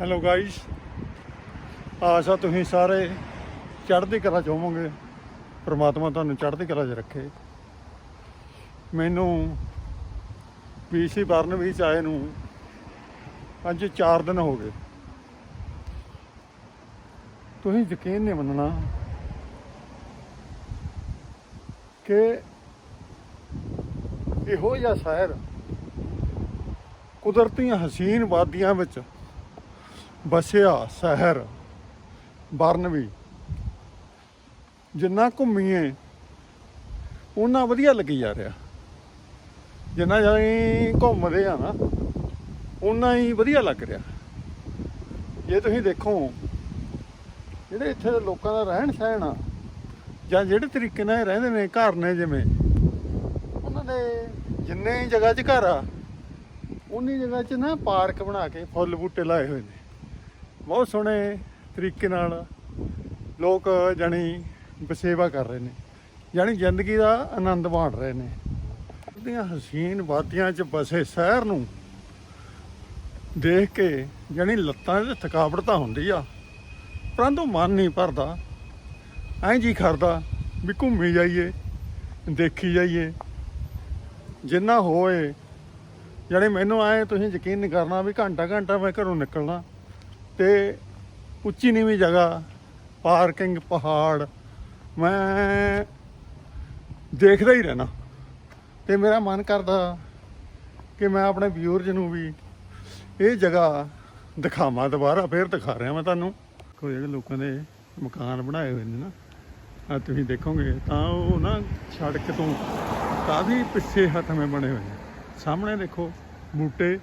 Hello guys ਆਸ਼ਾ ਤੁਸੀਂ ਸਾਰੇ ਚੜ੍ਹਦੀ ਕਲਾ ਚ ਹੋਵੋਗੇ। ਪ੍ਰਮਾਤਮਾ ਤੁਹਾਨੂੰ ਚੜ੍ਹਦੀ ਕਲਾ 'ਚ ਰੱਖੇ। ਮੈਨੂੰ ਪੀਸੀ ਬਰਨ ਵਿੱਚ ਆਏ ਨੂੰ ਅੱਜ 4 ਦਿਨ ਹੋ ਗਏ। ਤੁਸੀਂ ਯਕੀਨ ਨਹੀਂ ਮੰਨਣਾ ਕਿ ਇਹੋ ਜਿਹਾ ਸ਼ਹਿਰ ਕੁਦਰਤੀਆਂ ਹਸੀਨ ਵਾਦੀਆਂ ਵਿੱਚ ਬਸਿਆ ਸ਼ਹਿਰ ਬਰਨਵੀ। ਜਿੰਨਾ ਘੁੰਮੀਏ ਉਹਨਾਂ ਵਧੀਆ ਲੱਗੀ ਜਾ ਰਿਹਾ। ਜਿੰਨਾ ਜਾਈ ਘੁੰਮਦੇ ਆ ਨਾ ਉਹਨਾਂ ਹੀ ਵਧੀਆ ਲੱਗ ਰਿਹਾ। ਜੇ ਤੁਸੀਂ ਦੇਖੋ, ਜਿਹੜੇ ਇੱਥੇ ਦੇ ਲੋਕਾਂ ਦਾ ਰਹਿਣ ਸਹਿਣ ਆ, ਜਾਂ ਜਿਹੜੇ ਤਰੀਕੇ ਨਾਲ ਰਹਿੰਦੇ ਨੇ, ਘਰ ਨੇ ਜਿਵੇਂ, ਉਹਨਾਂ ਦੇ ਜਿੰਨੇ ਜਗ੍ਹਾ 'ਚ ਘਰ ਆ ਉਨੀ ਜਗ੍ਹਾ 'ਚ ਨਾ ਪਾਰਕ ਬਣਾ ਕੇ ਫੁੱਲ ਬੂਟੇ ਲਾਏ ਹੋਏ ਨੇ। ਬਹੁਤ ਸੋਹਣੇ ਤਰੀਕੇ ਨਾਲ ਲੋਕ ਜਾਣੀ ਬਸੇਵਾ ਕਰ ਰਹੇ ਨੇ, ਜਾਣੀ ਜ਼ਿੰਦਗੀ ਦਾ ਆਨੰਦ ਮਾਣ ਰਹੇ ਨੇ। ਉਹਦੀਆਂ ਹਸੀਨ ਵਾਦੀਆਂ 'ਚ ਬਸੇ ਸ਼ਹਿਰ ਨੂੰ ਦੇਖ ਕੇ ਜਾਣੀ ਲੱਤਾਂ 'ਚ ਥਕਾਵਟ ਤਾਂ ਹੁੰਦੀ ਆ, ਪਰੰਤੂ ਮਨ ਨਹੀਂ ਭਰਦਾ। ਐਂ ਜੀ ਕਰਦਾ ਵੀ ਘੁੰਮੀ ਜਾਈਏ, ਦੇਖੀ ਜਾਈਏ। ਜਿੰਨਾ ਹੋਏ, ਜਾਣੀ ਮੈਨੂੰ ਆਏ ਤੁਸੀਂ ਯਕੀਨ ਨਹੀਂ ਕਰਨਾ ਵੀ ਘੰਟਾ ਘੰਟਾ ਮੈਂ ਘਰੋਂ ਨਿਕਲਣਾ। ਤੇ ਉੱਚੀ ਨੀਵੀਂ ਜਗ੍ਹਾ, ਪਾਰਕਿੰਗ ਪਹਾੜ, ਮੈਂ ਦੇਖਦਾ ਹੀ ਰਹਿਣਾ ਤੇ ਮੇਰਾ ਮਨ ਕਰਦਾ ਕਿ ਮੈਂ ਆਪਣੇ ਵਿਊਅਰਜ਼ ਨੂੰ ਵੀ ਇਹ ਜਗ੍ਹਾ ਦਿਖਾਵਾਂ, ਦੁਬਾਰਾ ਫੇਰ ਦਿਖਾ ਰਿਹਾ ਮੈਂ ਤੁਹਾਨੂੰ। ਕੋਈ ਜਿਹੜੇ ਲੋਕਾਂ ਦੇ ਮਕਾਨ ਬਣਾਏ ਹੋਏ ਨੇ ਨਾ ਆ ਤੁਸੀਂ ਦੇਖੋਗੇ, ਤਾਂ ਉਹ ਨਾ ਸੜਕ ਤੋਂ ਕਾਫੀ ਪਿੱਛੇ ਹੱਥਵੇਂ ਬਣੇ ਹੋਏ ਨੇ। ਸਾਹਮਣੇ ਦੇਖੋ, ਬੂਟੇ,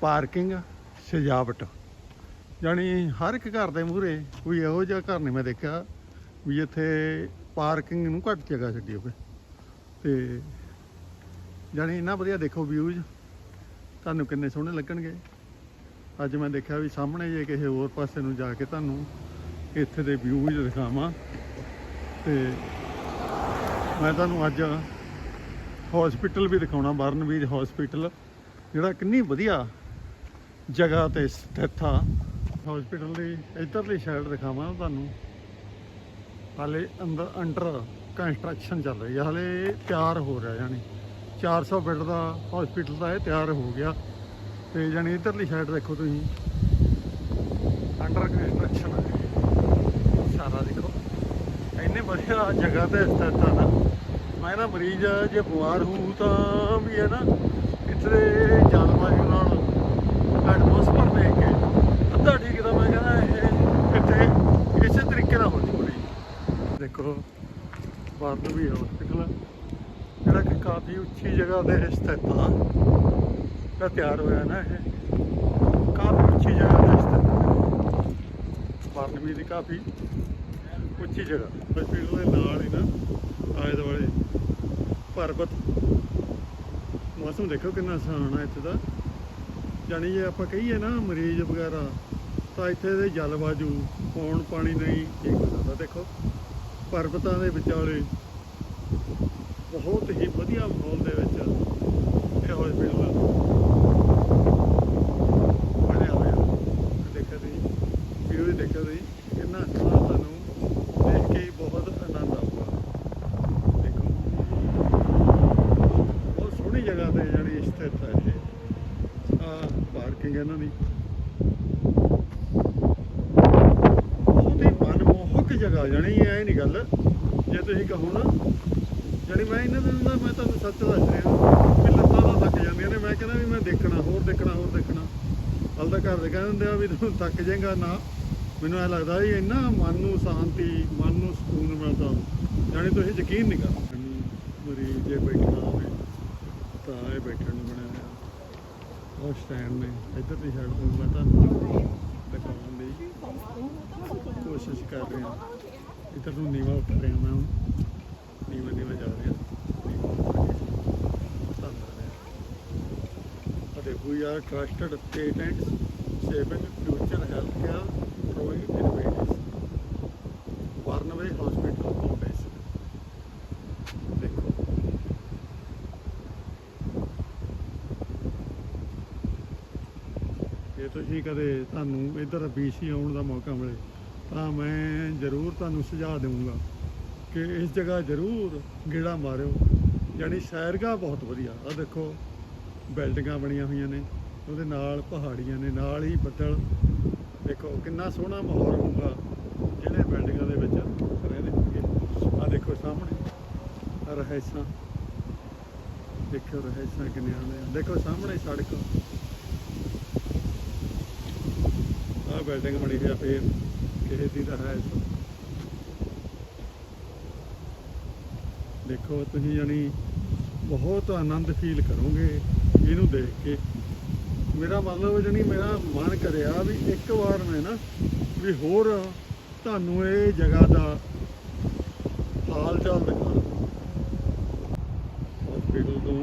ਪਾਰਕਿੰਗ, ਸਜਾਵਟ। ਜਾਣੀ ਹਰ ਇੱਕ ਘਰ ਦੇ ਮੂਹਰੇ ਕੋਈ ਇਹੋ ਜਿਹਾ ਘਰ ਨਹੀਂ ਮੈਂ ਦੇਖਿਆ ਵੀ ਇੱਥੇ ਪਾਰਕਿੰਗ ਨੂੰ ਘੱਟ ਜਗ੍ਹਾ ਛੱਡੀ ਹੋਵੇ। ਤੇ ਜਾਣੀ ਇੰਨਾ ਵਧੀਆ ਦੇਖੋ ਵਿਊਜ਼ ਤੁਹਾਨੂੰ ਕਿੰਨੇ ਸੋਹਣੇ ਲੱਗਣਗੇ। ਅੱਜ ਮੈਂ ਦੇਖਿਆ ਵੀ ਸਾਹਮਣੇ ਜੇ ਕਿਸੇ ਹੋਰ ਪਾਸੇ ਨੂੰ ਜਾ ਕੇ ਤੁਹਾਨੂੰ ਇੱਥੇ ਦੇ ਵਿਊਜ਼ ਦਿਖਾਵਾਂ। ਤੇ ਮੈਂ ਤੁਹਾਨੂੰ ਅੱਜ ਹਸਪੀਟਲ ਵੀ ਦਿਖਾਉਣਾ ਬਰਨਵੀਰ ਹਸਪੀਟਲ ਜਿਹੜਾ ਕਿੰਨੀ ਵਧੀਆ ਜਗ੍ਹਾ ਤੇ ਸਥਿਤ ਆ। ਹਸਪੀਟਲ ਦੀ ਇੱਧਰਲੀ ਸਾਈਡ ਦਿਖਾਵਾਂ ਤੁਹਾਨੂੰ। ਹਾਲੇ ਅੰਦਰ ਅੰਡਰ ਕੰਸਟਰਕਸ਼ਨ ਚੱਲ ਰਹੀ ਹੈ ਹਾਲੇ ਤਿਆਰ ਹੋ ਰਿਹਾ ਯਾਨੀ 400 ਬੈੱਡ ਦਾ ਹਸਪੀਟਲ ਦਾ ਇਹ ਤਿਆਰ ਹੋ ਗਿਆ। ਤੇ ਜਾਨੀ ਇਧਰਲੀ ਸਾਈਡ ਦੇਖੋ ਤੁਸੀਂ। ਅੰਡਰ ਕੰਸਟਰਕਸ਼ਨ ਹੈ ਸਾਰਾ ਦੇਖੋ। ਇੰਨੇ ਵਧੀਆ ਜਗ੍ਹਾ ਤੇ ਸਥਿਤ ਆ ਨਾ। ਮੈਂ ਨਾ ਮਰੀਜ਼ ਜੇ ਬਿਮਾਰ ਹੋਊ ਤਾਂ ਵੀ ਹੈ ਨਾ ਇੱਥੇ ਦੇ ਜਲਵਾਯੂ ਨਾਲ ਐਟਮੋਸਫਰ ਦੇਖ ਕੇ ਅੱਧਾ ਠੀਕ ਤਾਂ ਮੈਂ ਕਹਿੰਦਾ ਇਹ ਇੱਥੇ ਇਸੇ ਤਰੀਕੇ ਨਾਲ ਹੋਣੀ ਪੜੀ ਦੇਖੋ ਬਾਰਨ ਵੀ ਹਸਪੀਟਲ ਜਿਹੜਾ ਕਿ ਕਾਫੀ ਉੱਚੀ ਜਗ੍ਹਾ ਤੇ ਸਥਿਤ ਆ। ਤਾਂ ਤਿਆਰ ਹੋਇਆ ਨਾ ਇਹ, ਕਾਫੀ ਉੱਚੀ ਜਗ੍ਹਾ ਤੇ ਸਥਿਤ ਹੈ ਦੀ ਕਾਫੀ ਉੱਚੀ ਜਗ੍ਹਾ। ਹਸਪੀਟਲ ਦੇ ਨਾਲ ਹੀ ਨਾ, ਆਲੇ ਦੁਆਲੇ ਪਰਬਤ। ਮੌਸਮ ਦੇਖੋ ਕਿੰਨਾ ਸੋਹਣਾ ਇੱਥੇ ਦਾ। ਜਾਣੀ ਜੇ ਆਪਾਂ ਕਹੀਏ ਨਾ ਮਰੀਜ਼ ਵਗੈਰਾ ਤਾਂ ਇੱਥੇ ਦੇ ਜਲਵਾਯੂ ਪੌਣ ਪਾਣੀ ਨਹੀਂ ਠੀਕ ਹੋ ਦੇਖੋ। ਪਰਬਤਾਂ ਦੇ ਵਿਚਾਲੇ ਬਹੁਤ ਹੀ ਵਧੀਆ ਮਾਹੌਲ ਦੇ ਵਿੱਚ ਇਹ ਹਸਪੀਟਲ ਬਣਿਆ ਹੋਇਆ ਦੇਖੋ ਤੁਸੀਂ ਵੀਡੀਓ ਵੀ ਦੇਖੋ ਤੁਸੀਂ ਕਿੰਨਾ ਸੋਹਣਾ ਤੁਹਾਨੂੰ ਦੇਖ ਕੇ ਹੀ ਬਹੁਤ ਆਨੰਦ ਆਊਗਾ ਦੇਖੋ ਬਹੁਤ ਸੋਹਣੀ ਜਗ੍ਹਾ ਤੇ ਜਿਹੜੀ ਸਥਿਤ ਹੈ ਇਹ ਆ ਪਾਰਕਿੰਗ ਇਹਨਾਂ ਦੀ ਬਹੁਤ ਹੀ ਮਨਮੋਹਕ ਜਗ੍ਹਾ ਜਾਣੀ ਇਹ ਨਹੀਂ ਗੱਲ। ਜੇ ਤੁਸੀਂ ਕਹੋ ਨਾ, ਜਾਣੀ ਮੈਂ ਇਹਨਾਂ ਦਿਨ ਦਾ ਮੈਂ ਤੁਹਾਨੂੰ ਸੱਚ ਦੱਸ ਰਿਹਾ ਕਿ ਲੱਤਾਂ ਤਾਂ ਥੱਕ ਜਾਂਦੀਆਂ ਨੇ। ਮੈਂ ਕਹਿੰਦਾ ਵੀ ਮੈਂ ਦੇਖਣਾ, ਹੋਰ ਦੇਖਣਾ ਹੋਰ ਦੇਖਣਾ। ਹਲ ਤਾਂ ਘਰ ਦੇ ਕਹਿੰਦੇ ਹੁੰਦੇ ਆ ਵੀ ਤੂੰ ਥੱਕ ਜਾਏਗਾ ਨਾ। ਮੈਨੂੰ ਐ ਲੱਗਦਾ ਵੀ ਇੰਨਾ ਮਨ ਨੂੰ ਸ਼ਾਂਤੀ, ਮਨ ਨੂੰ ਸਕੂਨ ਮਿਲਦਾ। ਜਾਣੀ ਤੁਸੀਂ ਯਕੀਨ ਨਹੀਂ ਕਰ। ਸਕਦੇ ਜੇ ਬੈਠਣਾ ਹੋਵੇ, ਤਾਂ ਇਹ ਬੈਠਣ ਨੂੰ ਬਣਿਆ ਉਹ ਸਟੈਂਡ ਨੇ, ਇੱਧਰ ਦੀ ਸਾਈਡ ਤੋਂ ਮੈਂ ਤੁਹਾਨੂੰ ਪ੍ਰੋਬਲਮ ਦੀ ਕੋਸ਼ਿਸ਼ ਕਰ ਰਹੇ ਹਾਂ ਇੱਧਰ ਨੂੰ ਨੀਵਾ ਉੱਠ ਰਿਹਾ ਮੈਂ ਹੁਣ ਨੀਵਾ ਨੀਵਾ ਜਾ ਰਿਹਾ ਅਤੇ we are trusted state and saving future health care through innovatives ਵਰਨਵੇ hospital ਜੇ ਤੁਸੀਂ ਕਦੇ ਤੁਹਾਨੂੰ ਇੱਧਰ BC ਆਉਣ ਦਾ ਮੌਕਾ ਮਿਲੇ, ਤਾਂ ਮੈਂ ਜ਼ਰੂਰ ਤੁਹਾਨੂੰ ਸੁਝਾਅ ਦੇਵਾਂਗਾ ਕਿ ਇਸ ਜਗ੍ਹਾ ਜ਼ਰੂਰ ਗੇੜਾ ਮਾਰਿਓ। ਯਾਨੀ ਸੈਰਗਾ ਬਹੁਤ ਵਧੀਆ। ਆ ਦੇਖੋ, ਬਿਲਡਿੰਗਾਂ ਬਣੀਆਂ ਹੋਈਆਂ ਨੇ, ਉਹਦੇ ਨਾਲ ਪਹਾੜੀਆਂ ਨੇ, ਨਾਲ ਹੀ ਬੱਦਲ। ਦੇਖੋ, ਕਿੰਨਾ ਸੋਹਣਾ ਮਾਹੌਲ ਹੋਊਗਾ ਜਿਹੜੇ ਬਿਲਡਿੰਗਾਂ ਦੇ ਵਿੱਚ ਰਹਿੰਦੇ ਹੋਣਗੇ। ਆ ਦੇਖੋ ਸਾਹਮਣੇ ਰਹਿਸਾਂ। ਦੇਖੋ ਰਹਿਸਾਂ ਕਿੰਨੀਆਂ ਨੇ। ਦੇਖੋ ਸਾਹਮਣੇ ਸੜਕ। ਆ ਬਿਲਡਿੰਗ ਬਣੀ ਹੈ ਆ ਫੇਰ ਕਿਸੇ ਦੀ ਰਹਿਸ ਦੇਖੋ, ਤੁਸੀਂ ਜਾਨੀ ਬਹੁਤ ਆਨੰਦ ਫੀਲ ਕਰੋਗੇ ਇਹਨੂੰ ਦੇਖ ਕੇ। ਮੇਰਾ ਮਤਲਬ ਜਾਨੀ ਮੇਰਾ ਮਨ ਕਰਿਆ ਵੀ ਇੱਕ ਵਾਰ ਮੈਂ ਨਾ ਵੀ ਹੋਰ ਤੁਹਾਨੂੰ ਇਹ ਜਗ੍ਹਾ ਦਾ ਹਾਲ ਚਾਲ ਦਿਖਾ ਹਸਪੀਟਲ ਤੋਂ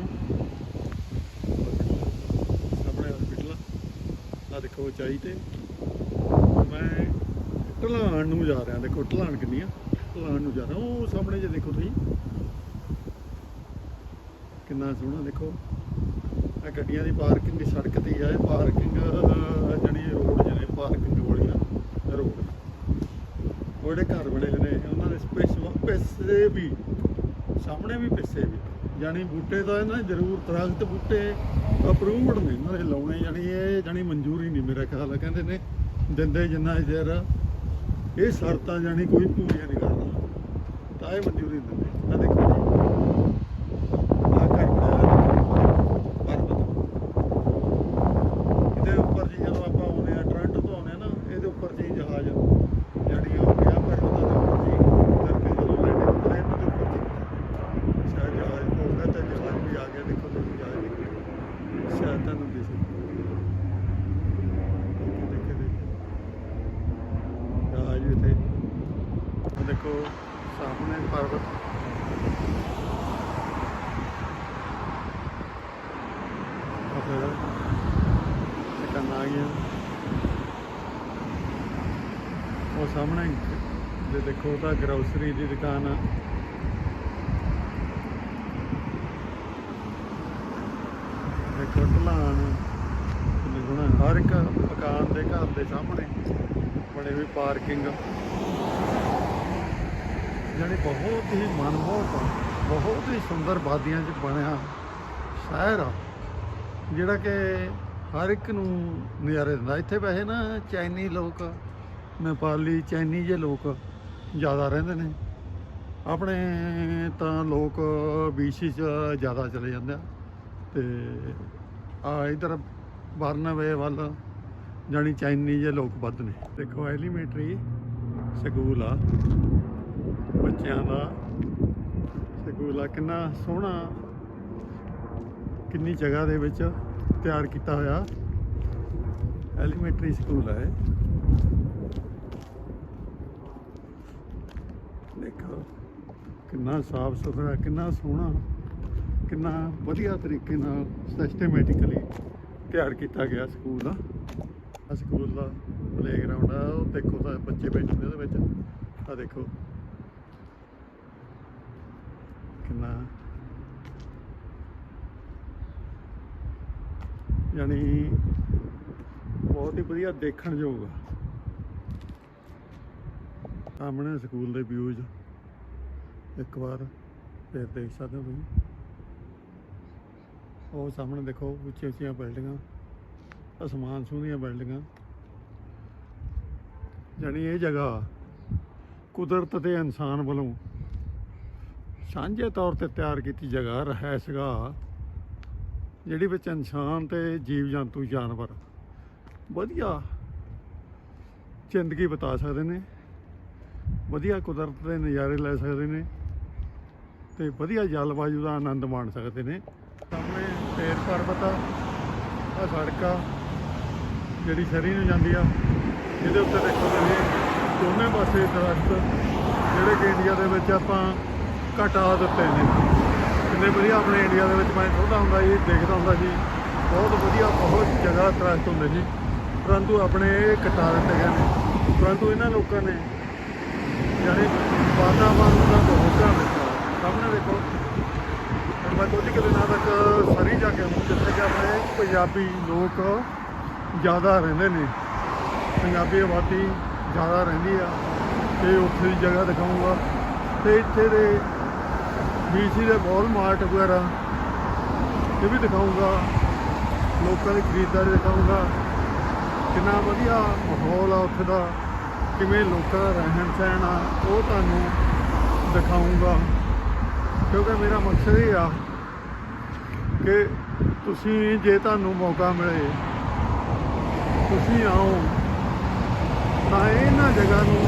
ਆਪਣੇ ਹਸਪੀਟਲ ਆ। ਦੇਖੋ ਉਚਾਈ ਤੇ। ਮੈਂ ਢਲਾਣ ਨੂੰ ਜਾ ਰਿਹਾ, ਦੇਖੋ ਢਲਾਣ ਕਿੰਨੀ ਆ ਢਲਾਣ ਨੂੰ ਜਾ ਰਿਹਾ। ਉਹ ਸਾਹਮਣੇ ਜੇ ਦੇਖੋ ਤੁਸੀਂ। ਕਿੰਨਾ ਸੋਹਣਾ, ਦੇਖੋ। ਆ ਗੱਡੀਆਂ ਦੀ ਪਾਰਕਿੰਗ ਦੀ ਸੜਕ ਤੇ ਹੀ ਆ। ਇਹ ਪਾਰਕਿੰਗ ਜਿਹੜੀ ਰੋਡ ਜਿਹੜੇ ਪਾਰਕਿੰਗ ਵਾਲੀਆਂ ਰੋਡ। ਉਹ ਜਿਹੜੇ ਘਰ ਬਣੇ ਨੇ, ਉਹਨਾਂ ਦੇ ਸਪੇਸ ਪੈਸੇ ਵੀ, ਸਾਹਮਣੇ ਵੀ ਪੈਸੇ ਵੀ। ਯਾਨੀ ਬੂਟੇ ਦਾ ਇਹਨਾਂ ਨੇ ਜ਼ਰੂਰ ਦਰਖਤ ਬੂਟੇ ਅਪਰੂਵਡ ਨੇ। ਇਹਨਾਂ ਦੇ ਲਾਉਣੇ, ਯਾਨੀ ਇਹ ਜਾਨੀ ਮਨਜ਼ੂਰੀ ਨਹੀਂ, ਮੇਰਾ ਖਿਆਲ ਆ। ਕਹਿੰਦੇ ਨੇ ਦਿੰਦੇ ਜਿੰਨਾ ਚਿਰ ਇਹ ਸ਼ਰਤਾਂ ਜਾਨੀ ਕੋਈ ਪੂਰੀਆਂ ਨਹੀਂ। ਕਰਦਾ ਤਾਂ ਇਹ ਮਨਜ਼ੂਰੀ ਦਿੰਦੇ ਆ ਦੇਖੋ ਜੀ ਆ ਘਰ ਬਣਾਇਆ ਪਰਬਤ ਇਹਦੇ ਉੱਪਰ ਜੀ ਜਦੋਂ ਆਪਾਂ ਆਉਂਦੇ ਆ ਟ੍ਰਾਂਟੋ ਤੋਂ ਆਉਂਦੇ ਆ ਨਾ ਇਹਦੇ ਉੱਪਰ ਜੀ ਜਹਾਜ਼ ਜਿਹੜੀ ਉਹ ਗਿਆ ਪਰਬਤਾਂ ਦੇ ਉੱਪਰ ਜੀ ਕਰਕੇ ਜਦੋਂ ਲੈਂਡਿੰਗ ਹੁੰਦੀ ਹੈ ਇਹਨਾਂ ਦੇ ਉੱਪਰ ਜੀ ਸ਼ਾਇਦ ਜਹਾਜ਼ ਹੋਊਗਾ ਤਾਂ ਜਹਾਜ਼ ਵੀ ਆ ਗਿਆ ਦੇਖੋ ਤੁਸੀਂ ਜਹਾਜ਼ ਦੇਖੋ ਸ਼ਾਇਦ ਤੁਹਾਨੂੰ ਦਿਸੇ ਦੇਖੇ ਦੇਖੇ ਜਹਾਜ਼ ਵੀ ਇੱਥੇ ਉਹ ਦੇਖੋ, ਸਾਹਮਣੇ ਪਰਬਤ ਆ ਫਿਰ ਚਕਨ ਆ ਗਿਆ ਉਹ ਸਾਹਮਣੇ ਜੇ ਦੇਖੋ ਤਾਂ ਗਰੋਸਰੀ ਦੀ ਦੁਕਾਨ ਆ। ਦੇਖੋ ਢਲਾਣ ਕਿੰਨੀ ਹਰ ਇੱਕ ਮਕਾਨ ਦੇ ਘਰ ਦੇ ਸਾਹਮਣੇ ਬਣੀ ਹੋਈ ਪਾਰਕਿੰਗ। ਜਾਣੀ ਬਹੁਤ ਹੀ ਮਨਮੋਹਕ, ਬਹੁਤ ਹੀ ਸੁੰਦਰ ਵਾਦੀਆਂ 'ਚ ਬਣਿਆ ਸ਼ਹਿਰ ਆ। ਜਿਹੜਾ ਕਿ ਹਰ ਇੱਕ ਨੂੰ ਨਜ਼ਾਰੇ ਦਿੰਦਾ। ਇੱਥੇ ਵੈਸੇ ਨਾ ਚਾਈਨੀ ਲੋਕ, ਨੇਪਾਲੀ, ਚਾਈਨੀ ਜੇ ਲੋਕ ਜ਼ਿਆਦਾ ਰਹਿੰਦੇ ਨੇ। ਆਪਣੇ ਤਾਂ ਲੋਕ ਬੀਸੀ 'ਚ ਜ਼ਿਆਦਾ ਚਲੇ ਜਾਂਦੇ ਆ। ਤੇ ਆ ਇਧਰ ਬਰਨਵੇ ਵੱਲ ਜਾਣੀ ਚਾਈਨੀ ਜੇ ਲੋਕ ਵੱਧ ਨੇ। ਦੇਖੋ ਐਲੀਮੈਂਟਰੀ ਸਕੂਲ ਆ। ਬੱਚਿਆਂ ਦਾ। ਸਕੂਲ ਆ ਕਿੰਨਾ ਸੋਹਣਾ। ਕਿੰਨੀ ਜਗ੍ਹਾ ਦੇ ਵਿੱਚ ਤਿਆਰ ਕੀਤਾ ਹੋਇਆ। ਐਲੀਮੈਂਟਰੀ ਸਕੂਲ ਹੈ ਦੇਖੋ, ਕਿੰਨਾ ਸਾਫ਼ ਸੁਥਰਾ, ਕਿੰਨਾ ਸੋਹਣਾ, ਕਿੰਨਾ ਵਧੀਆ ਤਰੀਕੇ ਨਾਲ ਸਿਸਟਮੈਟਿਕਲੀ ਤਿਆਰ ਕੀਤਾ ਗਿਆ ਸਕੂਲ ਆ ਆ ਸਕੂਲ ਦਾ ਪਲੇਗਰਾਉਂਡ ਆ, ਉਹ ਦੇਖੋ ਤਾਂ ਬੱਚੇ ਬੈਠੇ ਨੇ ਉਹਦੇ ਵਿੱਚ। ਆ ਦੇਖੋ ਕਿੰਨਾ ਯਾਨੀ ਬਹੁਤ ਹੀ ਵਧੀਆ ਦੇਖਣ ਯੋਗ ਆ। ਸਾਹਮਣੇ ਸਕੂਲ ਦੇ ਵਿਊਜ਼ ਇੱਕ ਵਾਰ ਫਿਰ ਦੇਖ ਸਕਦੇ ਹੋ ਤੁਸੀਂ। ਉਹ ਸਾਹਮਣੇ ਦੇਖੋ, ਉੱਚੀਆਂ ਉੱਚੀਆਂ ਬਿਲਡਿੰਗਾਂ ਅਸਮਾਨ ਸੋਹਣੀਆਂ ਬਿਲਡਿੰਗਾਂ ਜਾਣੀ ਇਹ ਜਗ੍ਹਾ ਕੁਦਰਤ ਤੇ ਇਨਸਾਨ ਵੱਲੋਂ ਸਾਂਝੇ ਤੌਰ ਤੇ ਤਿਆਰ ਕੀਤੀ ਜਗ੍ਹਾ ਰਹਿਸਗਾ, ਜਿਹੜੀ ਵਿੱਚ ਇਨਸਾਨ ਤੇ ਜੀਵ ਜੰਤੂ ਜਾਨਵਰ ਵਧੀਆ ਜ਼ਿੰਦਗੀ ਬਿਤਾ ਸਕਦੇ ਨੇ, ਵਧੀਆ ਕੁਦਰਤ ਦੇ ਨਜ਼ਾਰੇ ਲੈ ਸਕਦੇ ਨੇ ਤੇ ਵਧੀਆ ਜਲਵਾਯੂ ਦਾ ਆਨੰਦ ਮਾਣ ਸਕਦੇ ਨੇ। ਸਾਹਮਣੇ ਪੇਰ ਪਰਬਤ ਆ ਆਹ ਜਿਹੜੀ ਸ਼ਰੀ ਨੂੰ ਜਾਂਦੀ ਆ ਇਹਦੇ ਉੱਤੇ ਦੇਖੋ ਤੁਸੀਂ ਦੋਨੇ ਪਾਸੇ ਦਰਖਤ, ਜਿਹੜੇ ਕਿ ਇੰਡੀਆ ਦੇ ਵਿੱਚ ਆਪਾਂ ਘਟਾ ਦਿੱਤੇ ਨੇ। ਕਿੰਨੇ ਵਧੀਆ ਆਪਣੇ ਇੰਡੀਆ ਦੇ ਵਿੱਚ ਮੈਂ ਛੋਟਾ ਹੁੰਦਾ ਜੀ, ਦੇਖਦਾ ਹੁੰਦਾ ਸੀ ਬਹੁਤ ਵਧੀਆ ਬਹੁਤ ਜਗ੍ਹਾ ਦਰਖਤ ਹੁੰਦੇ ਸੀ ਪਰੰਤੂ ਆਪਣੇ ਇਹ ਕਟਾ ਦਿੱਤੇ ਗਏ ਨੇ। ਪਰੰਤੂ ਇਹਨਾਂ ਲੋਕਾਂ ਨੇ ਯਾਨੀ ਵਾਤਾਵਰਨ ਦਾ ਬਹੁਤ ਧਿਆਨ ਰੱਖਿਆ। ਸਾਹਮਣੇ ਦੇਖੋ, ਹੁਣ ਮੈਂ ਕੁਝ ਕੁ ਦਿਨਾਂ ਤੱਕ ਸਰੀ ਜਾ ਕੇ ਜਿੱਥੇ ਕਿ ਆਪਣੇ ਪੰਜਾਬੀ ਲੋਕ ਜ਼ਿਆਦਾ ਰਹਿੰਦੇ ਨੇ। ਪੰਜਾਬੀ ਆਬਾਦੀ ਜ਼ਿਆਦਾ ਰਹਿੰਦੀ ਆ। ਤੇ ਉੱਥੇ ਦੀ ਜਗ੍ਹਾ ਦਿਖਾਊਂਗਾ ਤੇ ਇੱਥੇ ਦੇ ਬੀਸੀ ਦੇ ਮਾਰਟ ਵਗੈਰਾ ਇਹ ਵੀ ਦਿਖਾਊਂਗਾ। ਲੋਕਾਂ ਦੀ ਖਰੀਦਦਾਰੀ ਦਿਖਾਊਂਗਾ। ਕਿੰਨਾ ਵਧੀਆ ਮਾਹੌਲ ਆ ਉੱਥੇ ਦਾ। ਕਿਵੇਂ ਲੋਕਾਂ ਦਾ ਰਹਿਣ ਸਹਿਣ ਆ, ਉਹ ਤੁਹਾਨੂੰ ਦਿਖਾਊਂਗਾ। ਕਿਉਂਕਿ ਮੇਰਾ ਮਕਸਦ ਇਹ ਆ ਕਿ ਤੁਸੀਂ ਜੇ ਤੁਹਾਨੂੰ ਮੌਕਾ ਮਿਲੇ, ਤੁਸੀਂ ਆਓ, ਤਾਂ ਇਹਨਾਂ ਜਗ੍ਹਾ ਨੂੰ,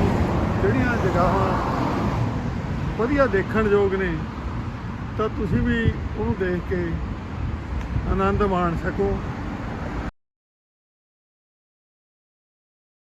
ਜਿਹੜੀਆਂ ਜਗ੍ਹਾਵਾਂ ਵਧੀਆ ਦੇਖਣ ਯੋਗ ਨੇ ਤਾਂ ਤੁਸੀਂ ਵੀ ਉਹਨੂੰ ਦੇਖ ਕੇ ਆਨੰਦ ਮਾਣ ਸਕੋ।